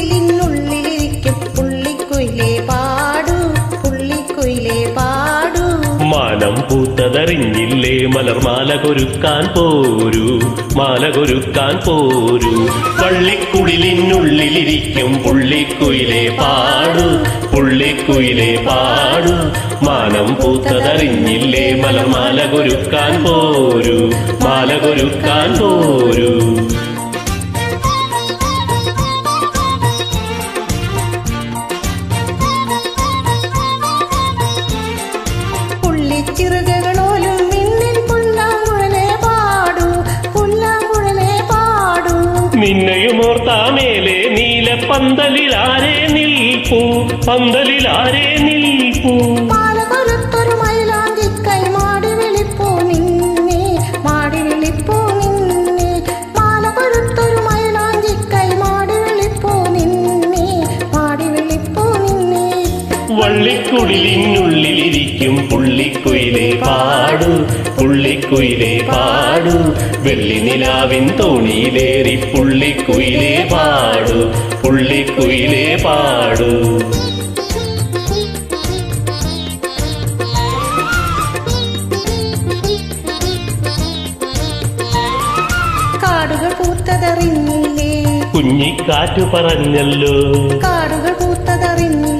കുടിലിനുള്ളിലിരിക്കും പുള്ളിക്കുയിലേ പാടൂ പുള്ളിക്കുയിലേ പാടൂ. മനം പൂത്തതറിഞ്ഞില്ലേ മലർമാല കൊരുക്കാൻ പോരൂ മാല കൊരുക്കാൻ പോരൂ. വള്ളിക്കുളിലിനുള്ളിലിരിക്കും പുള്ളിക്കുയിലെ പാടു പുള്ളിക്കുയിലെ പാടു. മാനം പൂത്തതറിഞ്ഞില്ലേ മലർമാല കൊരുക്കാൻ പോരൂ മാല കൊരുക്കാൻ പോരൂ. പുള്ളിച്ചിറുകകളോലും മിന്നിൽ പുല്ലാങ്കുഴലെ പാടൂ പുല്ലാങ്കുഴലെ പാടൂ. നിന്നെയുമോർത്താമേലെ നീല പന്തലിലാരെ നിൽപ്പൂ പന്തലിലാരെ നിൽപ്പൂ. വള്ളിക്കുടിലിനുള്ളിലിരിക്കും. പുള്ളിക്കുയിലെ പാടു പുള്ളിക്കുയിലെ പാടു. വെള്ളി നിലാവിൻ തോണിയിലേറി പുള്ളിക്കുയിലെ പാടു പുള്ളിക്കുയിലെ പാടു. കാടുകൾ പൂത്തതറിഞ്ഞില്ലേ? കുഞ്ഞിക്കാറ്റു പറഞ്ഞല്ലോ. കാടുകൾ പൂത്തതറിഞ്ഞില്ലേ?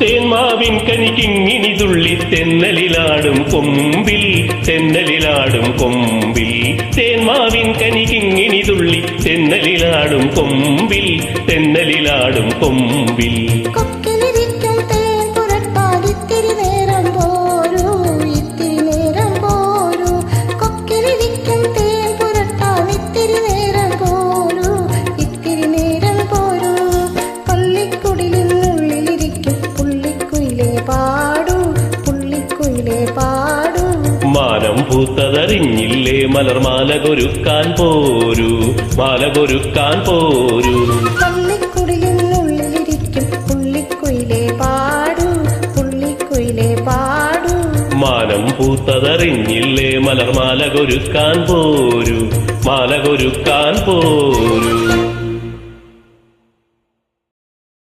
തേന്മാവിൻ കനിക്കിങ്ങിനി തുള്ളി തെന്നലിലാടും കൊമ്പിൽ തെന്നലിലാടും കൊമ്പിൽ. തേന്മാവിൻ കനിക്കിങ്ങിനി തുള്ളി തെന്നലിലാടും കൊമ്പിൽ തെന്നലിലാടും കൊമ്പിൽ. പൂത്തതറിഞ്ഞില്ലേ? മലർമാല കൊരുക്കാൻ പോരൂ. മാല കൊരുക്കാൻ പോരൂ മാനം പൂത്തതറിഞ്ഞില്ലേ? മലർമാല കൊരുക്കാൻ പോരൂ. മാല കൊരുക്കാൻ പോരൂ.